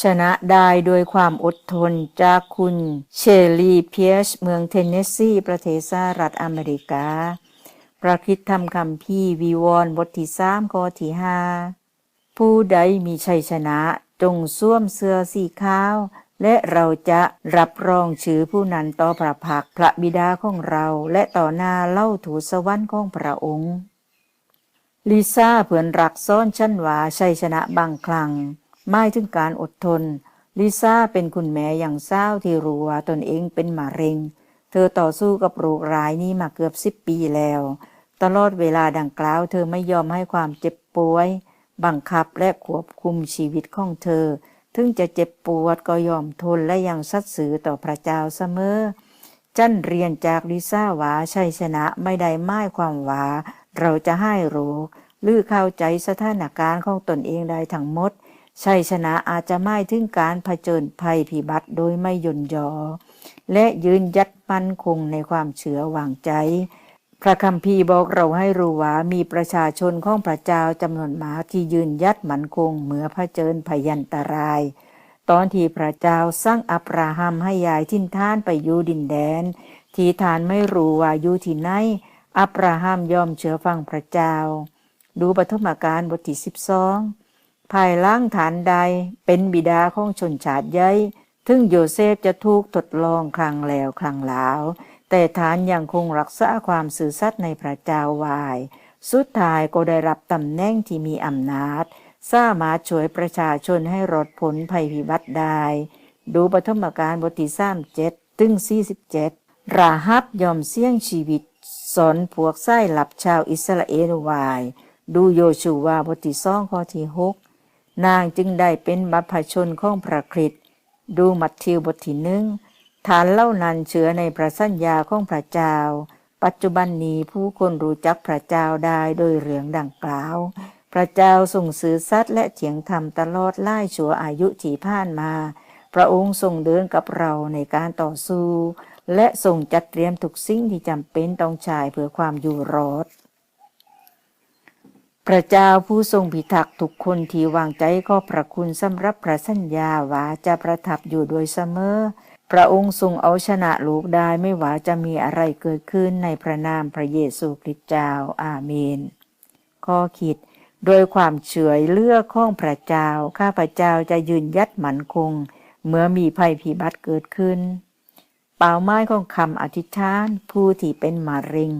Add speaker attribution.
Speaker 1: ชนะได้โดยความอดทนจากคุณเชลีเพียชเมืองเทนเนสซีประเทศสหรัฐอเมริกาประคิดทำคำพี่วีวอนบทที่สามข้อที่ห้าผู้ใดมีชัยชนะจงสวมเสื้อสีขาว และเราจะรับรองชื่อผู้นั้นต่อพระพักพระบิดาของเราและต่อหน้าเล่าถูสวรรค์ของพระองค์ ลิซ่าเพื่อนรักซ่อนชั้นหวาชัยชนะบางครั้ง หมายถึงการอดทน ลิซ่าเป็นคุณแม่อย่างเศร้าที่รู้ว่าตนเองเป็นมะเร็ง เธอต่อสู้กับโรคร้ายนี้มาเกือบสิบปีแล้ว ตลอดเวลาดังกล่าว เธอไม่ยอมให้ความเจ็บป่วย บังคับและควบคุมชีวิตของเธอ ถึงจะเจ็บปวดก็ยอมทนและยังสัตย์สื่อต่อพระเจ้าเสมอจันเรียนจากลิซ่าว่าชัยชนะไม่ได้หมายความว่าเราจะให้รู้หรือเข้าใจสถานการณ์ของตนเองได้ทั้งหมด ชัยชนะอาจจะไม่ถึงการเผชิญภัยพิบัติโดยไม่ย่นยอ และยืนยัดมั่นคงในความเชื่อวางใจ พระคัมภีร์บอกเราให้รู้ว่ามีประชาชนของพระเจ้าจำนวนมากที่ยืนยัดมั่นคงเมื่อเผชิญพยันตราย ตอนที่พระเจ้าสร้างอับราฮัมให้ยายทิ้นท่านไปอยู่ดินแดน ที่ทานไม่รู้ว่าอยู่ที่ไหนอับราฮัมยอมเชื่อฟังพระเจ้า ดูปฐมกาลบทที่สิบสอง ภายล่างฐานใดเป็นบิดาของชนชาติใหญ่ถึงโยเซฟจะถูกทดลองครั้งแล้วครั้งหลาว แต่ฐานยังคงรักษาความสื่อสัตย์ในพระเจ้าวาย สุดท้ายก็ได้รับตำแหน่งที่มีอำนาจ สามารถช่วยประชาชนให้รอดพ้นภัยพิบัติได้ ดูปฐมกาลบทที่สามเจ็ดถึงสี่สิบเจ็ดราฮับยอมเสี่ยงชีวิต สอนพวกไส้หลับชาวอิสราเอลวาย ดูโยชูวาบทที่สองข้อที่หก นางจึงได้เป็นบัพชนของพระคริสต์ดูมัทธิวบทที่หนึ่งฐานเล่านันเชื่อในพระสัญญาของพระเจ้า ปัจจุบันนี้ผู้คนรู้จักพระเจ้าได้โดยเรื่องดังกล่าว พระเจ้าทรงสื่อสัตย์และเถียงธรรมตลอดไล่ชัวอายุที่ผ่านมา พระองค์ทรงเดินกับเราในการต่อสู้ และทรงจัดเตรียมทุกสิ่งที่จำเป็นต้องใช้เพื่อความอยู่รอด พระเจ้าผู้ทรงพิทักษ์ทุกคนที่วางใจก็พระคุณสำหรับพระสัญญาว่าจะประทับอยู่โดยเสมอ พระองค์ทรงเอาชนะลูกได้ไม่ว่าจะมีอะไรเกิดขึ้นในพระนามพระเยซูคริสต์เจ้าอาเมน ข้อคิด โดยความเฉยเลือกของพระเจ้า ข้าพระเจ้าจะยืนยัดหมั่นคง เมื่อมีภัยพิบัติเกิดขึ้น เป้าหมายของคำอธิษฐานผู้ที่เป็นมะเร็ง